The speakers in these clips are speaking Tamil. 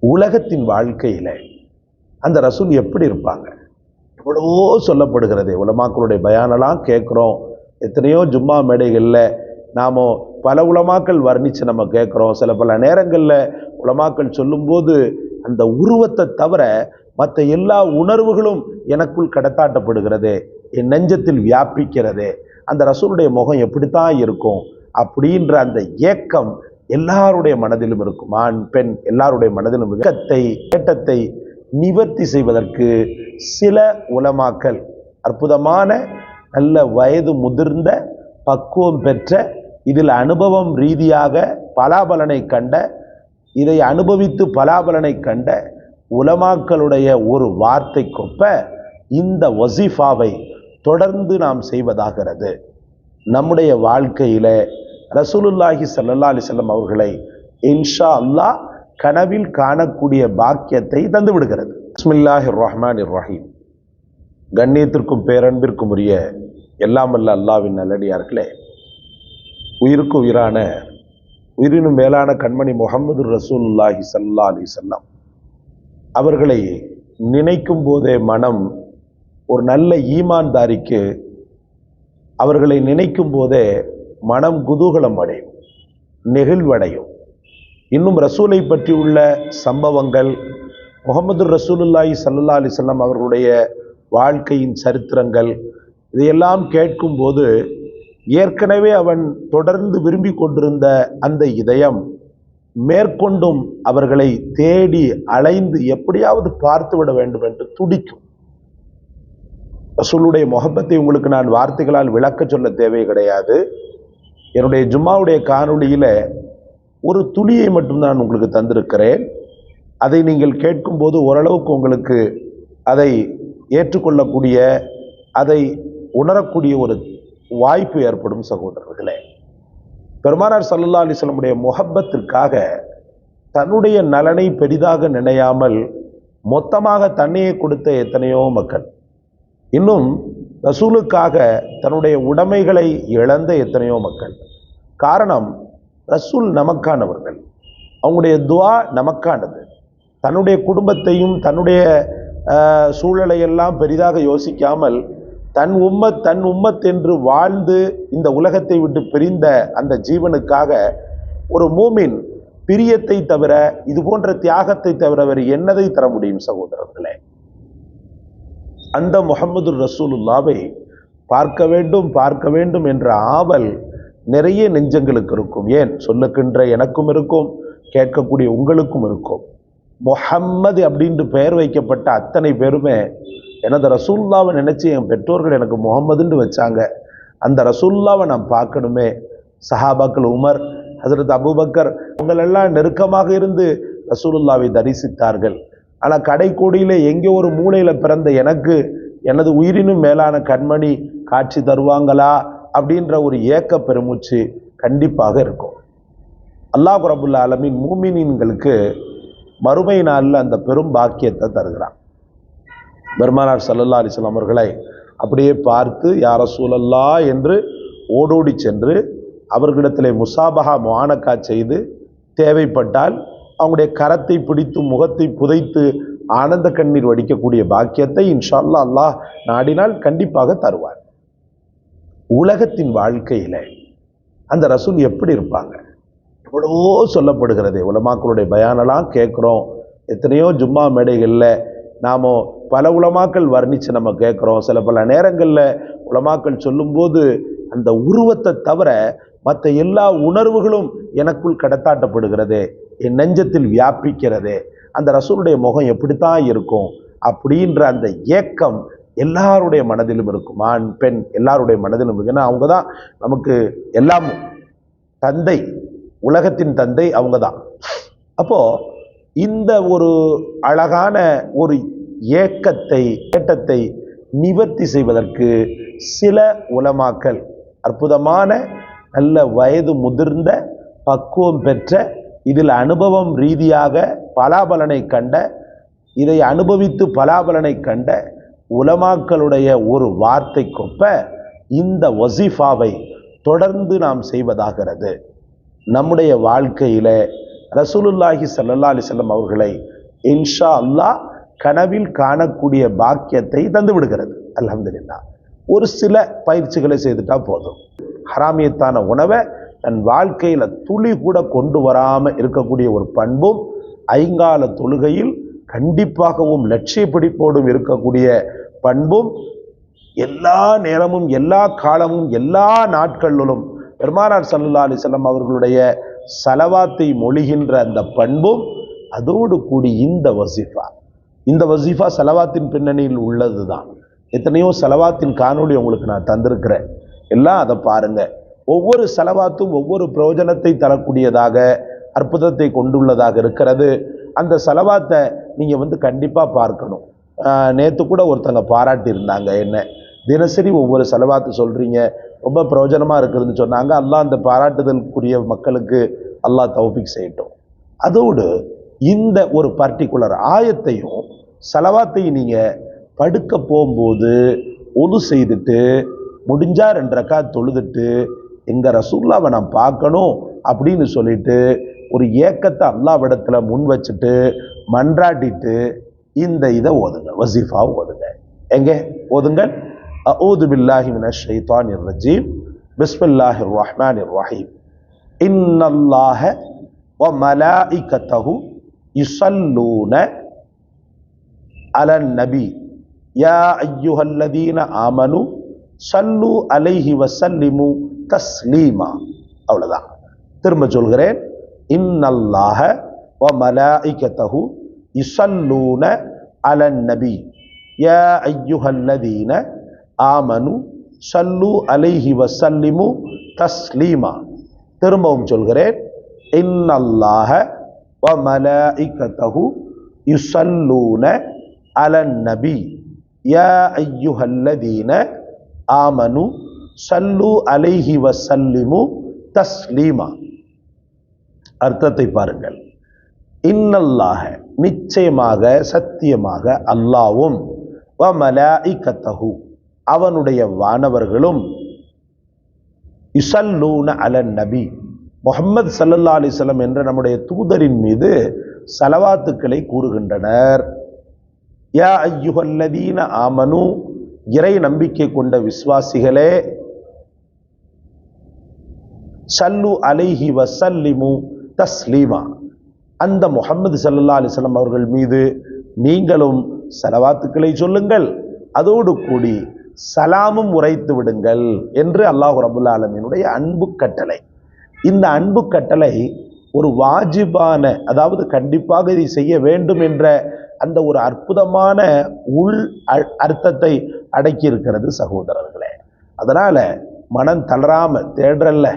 உலகத்தின் வாழ்க்கையில் அந்த ரசூல் எப்படி இருப்பாங்க? எவ்வளவோ சொல்லப்படுகிறது. உலமாக்களுடைய பயானெல்லாம் கேட்குறோம். எத்தனையோ ஜும்மா மேடைகளில் நாம் பல உலமாக்கள் வர்ணித்து நம்ம கேட்குறோம். சில பல நேரங்களில் உலமாக்கள் சொல்லும்போது அந்த உருவத்தை தவிர மற்ற எல்லா உணர்வுகளும் எனக்குள் கடத்தாட்டப்படுகிறது. என் நெஞ்சத்தில் வியாபிக்கிறது. அந்த ரசூலுடைய முகம் எப்படித்தான் இருக்கும்? அப்படின்ற அந்த ஏக்கம் எல்லாருடைய மனதிலும் இருக்கும். ஆண் பெண் எல்லாருடைய மனதிலும் இக்கத்தை ஏட்டத்தை நிவர்த்தி செய்வதற்கு சில உலமாக்கள் அற்புதமான நல்ல வயது முதிர்ந்த பக்குவம் பெற்ற இதில் அனுபவம் ரீதியாக பலாபலனை கண்ட இதை அனுபவித்து பலாபலனை கண்ட உலமாக்களுடைய ஒரு வார்த்தைக்கொப்ப இந்த வசீஃபாவை தொடர்ந்து நாம் செய்வதாகிறது. நம்முடைய வாழ்க்கையில் ரசூலுல்லாஹி சல்லல்லா அலி செல்லம் அவர்களை இன்ஷா அல்லாஹ் கனவில் காணக்கூடிய பாக்கியத்தை தந்து விடுகிறது. பிஸ்மில்லாஹிர் ரஹ்மான் ரஹீம். கண்ணியத்திற்கும் பேரன்பிற்கும் உரிய எல்லாம் அல்ல அல்லாவின் நல்லடியார்களே. உயிருக்கு உயிரான உயிரினும் மேலான கண்மணி முகமது ரசூலுல்லாஹி சல்லா அலி செல்லம் அவர்களை நினைக்கும் போதே மனம் ஒரு நல்ல ஈமான்தாரிக்கு அவர்களை நினைக்கும் போதே மனம் குதூகலம் அடையும் நெகிழ்வடையும். இன்னும் ரசூலை பற்றி உள்ள சம்பவங்கள் முகமது ரசூலுல்லாஹி சல்லா அலிசல்லாம் அவர்களுடைய வாழ்க்கையின் சரித்திரங்கள் இதையெல்லாம் கேட்கும்போது ஏற்கனவே அவன் தொடர்ந்து விரும்பி கொண்டிருந்த அந்த இதயம் மேற்கொண்டும் அவர்களை தேடி அலைந்து எப்படியாவது பார்த்து விட வேண்டும் என்று துடிக்கும். ரசூலுடைய முகப்பத்தை உங்களுக்கு நான் வார்த்தைகளால் விளக்க சொல்ல தேவை கிடையாது. என்னுடைய ஜும்மாவுடைய காணொளியில் ஒரு துளியை மட்டும்தான் உங்களுக்கு தந்திருக்கிறேன். அதை நீங்கள் கேட்கும்போது ஓரளவுக்கு உங்களுக்கு அதை ஏற்றுக்கொள்ளக்கூடிய அதை உணரக்கூடிய ஒரு வாய்ப்பு ஏற்படும் சகோதரர்களே. பெருமானார் சல்லல்லா அலிஸ்லமுடைய முகப்பத்திற்காக தன்னுடைய நலனை பெரிதாக நினையாமல் மொத்தமாக தன்னையை கொடுத்த எத்தனையோ மக்கள். இன்னும் ரசூலுக்காக தன்னுடைய உடைமைகளை இழந்த எத்தனையோ மக்கள். காரணம் ரசூல் நமக்கானவர்கள். அவங்களுடைய துவா நமக்கானது. தன்னுடைய குடும்பத்தையும் தன்னுடைய சூழலையெல்லாம் பெரிதாக யோசிக்காமல் தன் உம்மத் தன் உம்மத் என்று வாழ்ந்து இந்த உலகத்தை விட்டு பிரிந்த அந்த ஜீவனுக்காக ஒரு மூமின் பிரியத்தை தவிர இது போன்ற தியாகத்தை தவிர வேறு என்னதை தர முடியும் சகோதரர்களே? அந்த முகமது ரசூலுல்லாவை பார்க்க வேண்டும் பார்க்க வேண்டும் என்ற ஆவல் நிறைய நெஞ்சங்களுக்கு இருக்கும். ஏன்? சொல்லுகின்ற எனக்கும் இருக்கும் கேட்கக்கூடிய உங்களுக்கும் இருக்கும். முஹம்மது அப்படின்ட்டு பெயர் வைக்கப்பட்ட அத்தனை பேருமே எனது ரசூல்லாவை நினச்சி என் பெற்றோர்கள் எனக்கு முகம்மதுன்னு வச்சாங்க. அந்த ரசூல்லாவை நான் பார்க்கணுமே. சஹாபாக்கள் உமர் ஹசரத் அபூபக்கர் அவங்களெல்லாம் நெருக்கமாக இருந்து ரசூலுல்லாவை தரிசித்தார்கள். ஆனால் கடைக்கோடியில் எங்கே ஒரு மூலையில் பிறந்த எனக்கு எனது உயிரினும் மேலான கண்மணி காட்சி தருவாங்களா அப்படின்ற ஒரு ஏக்க பெருமூச்சு கண்டிப்பாக இருக்கும். அல்லாஹ் ரபுல்லா ஆலமீன் மூமினின்களுக்கு மறுமை நாளில் அந்த பெரும் பாக்கியத்தை தருகிறான். பெருமானார் சல்லல்லா அலிஸ்லாம் அவர்களை அப்படியே பார்த்து யார சூழல்லா என்று ஓடோடி சென்று அவர்களிடத்திலே முசாபஹா மானக்கா செய்து தேவைப்பட்டால் அவங்களுடைய கரத்தை பிடித்து முகத்தை புதைத்து ஆனந்த கண்ணீர் வடிக்கக்கூடிய பாக்கியத்தை இன்ஷால்லா அல்லாஹ் நாடினால் கண்டிப்பாக தருவார். உலகத்தின் வாழ்க்கையில் அந்த ரசூல் எப்படி இருப்பாங்க? எவ்வளவோ சொல்லப்படுகிறது உலமாக்களுடைய பயானெல்லாம் கேட்குறோம். எத்தனையோ ஜும்மா மேடைகளில் நாம் பல உலமாக்கள் வர்ணித்து நம்ம கேட்குறோம். சில பல நேரங்களில் உலமாக்கள் சொல்லும்போது அந்த உருவத்தை தவிர மற்ற எல்லா உணர்வுகளும் எனக்குள் கடத்தாட்டப்படுகிறது என் நெஞ்சத்தில் வியாபிக்கிறது அந்த ரசூலுடைய முகம் எப்படித்தான் இருக்கும் அப்படின்ற அந்த ஏக்கம் எல்லாருடைய மனதிலும் இருக்கும். ஆண் பெண் எல்லாருடைய மனதிலும் இருக்கும். ஏன்னா அவங்க தான் நமக்கு எல்லாம் தந்தை உலகத்தின் தந்தை அவங்க தான் அப்போது இந்த ஒரு அழகான ஒரு ஏக்கத்தை ஏட்டத்தை நிவர்த்தி செய்வதற்கு சில உலமாக்கல் அற்புதமான நல்ல வயது முதிர்ந்த பக்குவம் பெற்ற இதில் அனுபவம் ரீதியாக பலாபலனை கண்ட இதை அனுபவித்து பலாபலனை கண்ட உலமாக்களுடைய ஒரு வார்த்தைக்கொப்ப இந்த ஒசிஃபாவை தொடர்ந்து நாம் செய்வதாகிறது. நம்முடைய வாழ்க்கையில் ரசூலுல்லாஹி ஸல்லல்லாஹு அலிசல்லம் அவர்களை இன்ஷா அல்லாஹ் கனவில் காணக்கூடிய பாக்கியத்தை தந்து விடுகிறது அல்ஹம்துலில்லாஹ். ஒரு சில பயிற்சிகளை செய்துட்டா போதும். ஹராமியத்தான உணவை தன் வாழ்க்கையில் துளி கூட கொண்டு வராமல் இருக்கக்கூடிய ஒரு பண்பும் ஐங்கால தொழுகையில் கண்டிப்பாகவும் லட்சிய பிடிப்போடும் இருக்கக்கூடிய பண்பும் எல்லா நேரமும் எல்லா காலமும் எல்லா நாட்களிலும் பெருமானார் சல்லா அலிசல்லாம் அவர்களுடைய சலவாத்தை மொழிகின்ற அந்த பண்பும் அதோடு கூடி இந்த வசீஃபா இந்த வசீஃபா சலவாத்தின் பின்னணியில் உள்ளது தான் எத்தனையோ சலவாத்தின் காணொளி உங்களுக்கு நான் தந்திருக்கிறேன். எல்லாம் அதை பாருங்க. ஒவ்வொரு செலவாத்தும் ஒவ்வொரு பிரயோஜனத்தை தரக்கூடியதாக அற்புதத்தை கொண்டுள்ளதாக இருக்கிறது. அந்த செலவாத்தை நீங்கள் வந்து கண்டிப்பாக பார்க்கணும். நேற்று கூட ஒருத்தங்க பாராட்டி இருந்தாங்க என்ன தினசரி ஒவ்வொரு செலவாத்து சொல்கிறீங்க ரொம்ப பிரயோஜனமாக இருக்குதுன்னு சொன்னாங்க. அல்லாஹ் அந்த பாராட்டுதலுக்குரிய மக்களுக்கு அல்லாஹ் தௌஃபிக் செய்யட்டும். அதோடு இந்த ஒரு பர்டிகுலர் ஆயத்தையும் செலவாத்தையும் நீங்கள் படுக்க போகும்போது ஒது செய்துட்டு முடிஞ்சா ரெண்டு ரக்கா தொழுதுட்டு எங்க ரசூல்லாவை நான் பார்க்கணும் அப்படின்னு சொல்லிட்டு ஒரு ஏக்கத்தை அல்லாவிடத்தில் முன் வச்சுட்டு மன்றாட்டிட்டு இந்த இதை ஓதுங்க வசீஃபா ஓதுங்க. எங்கே? ஓதுங்க. அஊது பில்லாஹி மினஷ் ஷைத்தானிர் ரஜீம் பிஸ்மில்லாஹிர் ரஹ்மானிர் ரஹீம் இன்னல்லாஹ வ மலாயிகத்தஹு யுஸல்லூன அலன் நபி. யா ஐயுஹல்லதீன ஆமனு சல்லு அலைஹி வசல்லிமு தஸ்லீமா. அவ்வளோதான் திரும்ப சொல்கிறேன். இன்னல்லாஹ வ மலாயிகத்தஹு இசல்லூன அலன் நபி. யா ஐயுஹல்லதீன ஆமனு சல்லு அலைஹி வசல்லிமு தஸ்லீமா. திரும்பவும் சொல்கிறேன். இன்னல்லாஹ வ மலாயிகத்தஹு இசல்லூன அலன் நபி. யா ஐயுஹல்லதீன ஆமனு சல்லு அலைஹி வசல்லிமு தஸ்லீமா. அர்த்தத்தை பாருங்கள். இன்னல்லாக நிச்சயமாக சத்தியமாக அல்லாவும் வ மலாயிகத்தஹு அவனுடைய வானவர்களும் இசல்லூன அலன் நபி முகமது சல்லல்லா அலிஸ்லம் என்ற நம்முடைய தூதரின் மீது சலவாத்துக்களை கூறுகின்றனர். யா ஐயுகல்லதீன ஆமனு இறை நம்பிக்கை கொண்ட விசுவாசிகளே சல்லு அலைஹி வசல்லிமு தஸ்லீமா. அந்த முகமது சல்லா அலிஸ்லாம் அவர்கள் மீது நீங்களும் செலவாத்துக்களை சொல்லுங்கள். அதோடு கூடி சலாமும் உரைத்து விடுங்கள் என்று அல்லாஹு ரபுல்லா ஆலமீனுடைய அன்பு கட்டளை. இந்த அன்பு கட்டளை ஒரு வாஜிபான அதாவது கண்டிப்பாக இதை செய்ய வேண்டும் என்ற அந்த ஒரு அற்புதமான உள் அர்த்தத்தை அடக்கி இருக்கிறது சகோதரர்களே. அதனால் மனம் தளராமல் தேடுறல்ல.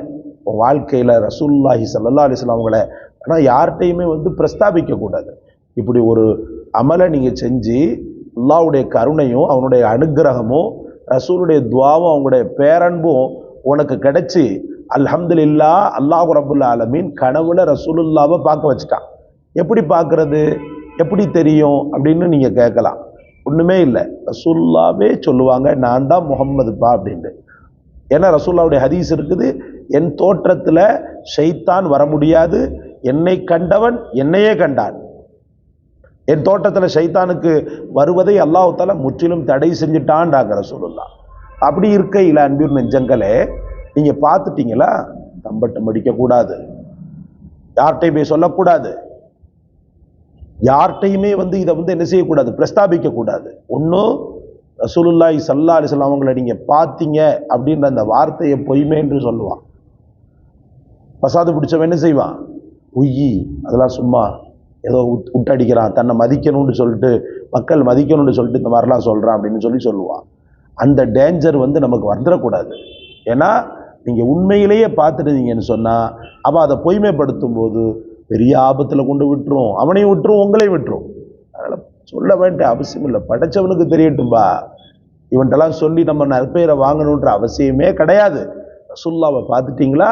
உன் வாழ்க்கையில ரசூலுல்லாஹி ஸல்லல்லாஹு அவங்கள ஆனால் யார்கிட்டையுமே வந்து பிரஸ்தாபிக்கக்கூடாது இப்படி ஒரு அமலை நீங்கள் செஞ்சு அல்லாவுடைய கருணையும் அவனுடைய அனுக்கிரகமும் ரசூலுடைய துவாவும் அவங்களுடைய பேரன்பும் உனக்கு கிடைச்சி அல்ஹம்துல்லா அல்லாஹ் ரபுல்லா ஆலமீன் கனவுல ரசூலுல்லாவை பார்க்க வச்சுட்டான். எப்படி பார்க்கறது? எப்படி தெரியும் அப்படின்னு நீங்கள் கேட்கலாம். ஒன்றுமே இல்லை. ரசூல்லாவே சொல்லுவாங்க நான் தான் முகம்மதுப்பா அப்படின்ட்டு. ஏன்னா ரசூல்லாவுடைய ஹதீஸ் இருக்குது என் தோற்றத்தில் ஷைத்தான் வர முடியாது. என்னை கண்டவன் என்னையே கண்டான். என் தோட்டத்துல ஷைத்தானுக்கு வருவதை அல்லாஹால முற்றிலும் தடை செஞ்சுட்டான்றாங்க ரசூலுல்லா. அப்படி இருக்கையில் அன்பின் நெஞ்சங்களே நீங்கள் பார்த்துட்டீங்களா? தம்பட்டம் அடிக்கக்கூடாது. யார்கிட்டையும் போய் சொல்லக்கூடாது. யார்கிட்டையுமே வந்து இதை வந்து என்ன செய்யக்கூடாது பிரஸ்தாபிக்க கூடாது ஒன்றும் ரசூலுல்லாஹி சல்லா அலைஹி அவங்கள அவங்களை பார்த்தீங்க அப்படின்ற அந்த வார்த்தையை பொய்மை என்று சொல்லுவான் பசாது பிடிச்சவன் என்ன செய்வான்? உய்யி அதெல்லாம் சும்மா ஏதோ உட் விட்டடிக்கிறான் தன்னை மதிக்கணும்னு சொல்லிட்டு மக்கள் மதிக்கணும்னு சொல்லிட்டு இந்த மாதிரிலாம் சொல்கிறான் அப்படின்னு சொல்லி சொல்லுவான். அந்த டேஞ்சர் வந்து நமக்கு வந்துடக்கூடாது. ஏன்னா நீங்கள் உண்மையிலேயே பார்த்துருந்தீங்கன்னு சொன்னால் அவன் அதை பொய்மைப்படுத்தும் போது பெரிய ஆபத்தில் கொண்டு விட்டுரும். அவனையும் விட்டுரும் உங்களையும் விட்டுரும். அதனால் சொல்ல வேண்டிய அவசியம் இல்லை. படைச்சவனுக்கு தெரியட்டும்பா. இவன்ட்டெல்லாம் சொல்லி நம்ம நற்பெயரை வாங்கணுன்ற அவசியமே கிடையாது. ரசுல்லாவை பார்த்துட்டிங்களா?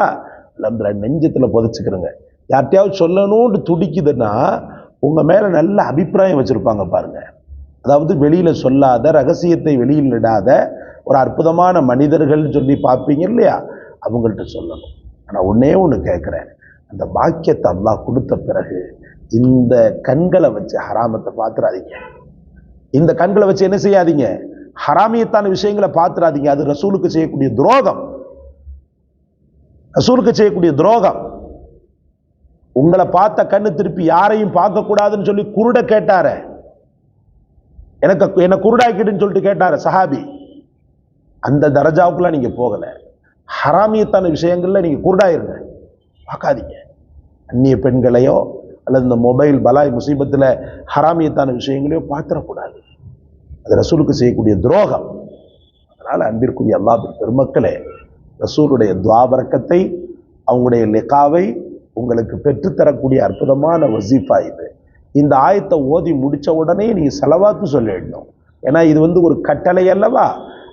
நம்மள நெஞ்சத்தில் புதைச்சிக்கிறோங்க. யார்கிட்டையாவது சொல்லணும்னு துடிக்குதுன்னா உங்கள் மேலே நல்ல அபிப்பிராயம் வச்சுருப்பாங்க பாருங்க. அதாவது வெளியில் சொல்லாத ரகசியத்தை வெளியில் இடாத ஒரு அற்புதமான மனிதர்கள்னு சொல்லி பார்ப்பீங்க இல்லையா? அவங்கள்ட்ட சொல்லணும். ஆனால் ஒன்றே ஒன்று கேட்குறேன் அந்த பாக்கியத்தை அல்லாஹ் கொடுத்த பிறகு இந்த கண்களை வச்சு ஹராமத்தை பார்த்துறாதீங்க இந்த கண்களை வச்சு என்ன செய்யாதீங்க? ஹராமியத்தான விஷயங்களை பார்த்துறாதீங்க அது ரசூலுக்கு செய்யக்கூடிய துரோகம். ரசூலுக்கு செய்யக்கூடிய துரோகம். உங்களை பார்த்த கண்ணு திருப்பி யாரையும் பார்க்கக்கூடாதுன்னு சொல்லி குருட கேட்டார. எனக்கு என்ன குருடாக்கிடுன்னு சொல்லிட்டு கேட்டாரு சஹாபி. அந்த தரஜாவுக்குலாம் நீங்க போகலை. ஹராமியத்தான விஷயங்கள்ல நீங்க குருடாயிருங்க. பார்க்காதீங்க. அந்நிய பெண்களையோ அல்லது இந்த மொபைல் பலாய் முசீபத்தில் ஹராமியத்தான விஷயங்களையோ பார்த்துடக்கூடாது. அது ரசூலுக்கு செய்யக்கூடிய துரோகம். அதனால் அன்பிற்குரிய அல்லாஹின் பெருமக்களே ரசூலுடைய துவாபரக்கத்தை அவங்களுடைய லெக்காவை உங்களுக்கு பெற்றுத்தரக்கூடிய அற்புதமான வசீஃபா இது. இந்த ஆயத்தை ஓதி முடித்த உடனே நீங்கள் செலவாத்து சொல்லிடணும். ஏன்னா இது வந்து ஒரு கட்டளை அல்லவா?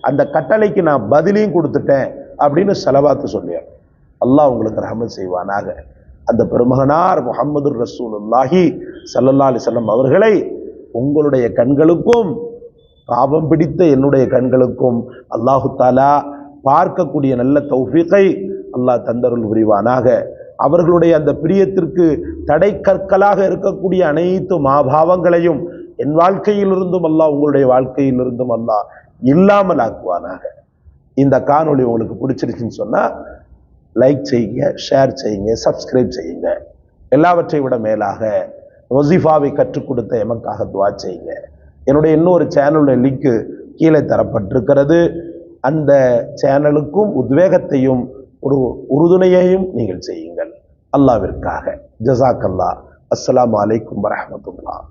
அந்த கட்டளைக்கு நான் பதிலையும் கொடுத்துட்டேன் அப்படின்னு செலவாத்து சொல்லிடணும். அல்லாஹ் உங்களுக்கு ரஹமத் செய்வானாக. அந்த பெருமகனார் முகமது ரசூலுல்லாஹி சல்லல்லா அலி வஸல்லம் அவர்களை உங்களுடைய கண்களுக்கும் பாவம் பிடித்த என்னுடைய கண்களுக்கும் அல்லாஹு தாலா பார்க்கக்கூடிய நல்ல தௌஃபீக்கை அல்லாஹ் தந்தருள் புரிவானாக. அவர்களுடைய அந்த பிரியத்திற்கு தடை கற்களாக இருக்கக்கூடிய அனைத்து மாபாவங்களையும் என் வாழ்க்கையிலிருந்தும் அல்லாஹ் உங்களுடைய வாழ்க்கையிலிருந்தும் அல்லாஹ் இல்லாமல் ஆக்குவானாக இந்த காணொளி உங்களுக்கு பிடிச்சிருச்சுன்னு சொன்னால் லைக் செய்யுங்க ஷேர் செய்யுங்க சப்ஸ்கிரைப் செய்யுங்க. எல்லாவற்றை விட மேலாக வசிஃபாவை கற்றுக் கொடுத்த எமக்காக துவா செய்யுங்க. என்னுடைய இன்னொரு சேனலுடைய லிங்க்கு கீழே தரப்பட்டிருக்கிறது. அந்த சேனலுக்கும் உத்வேகத்தையும் ஒரு உறுதுணையையும் நீங்கள் செய்யுங்கள். அல்லாவிற்காக. ஜசாக் அல்லா அஸ்ஸலாமு அலைக்கும் வரஹ்மத்துல்லாஹ்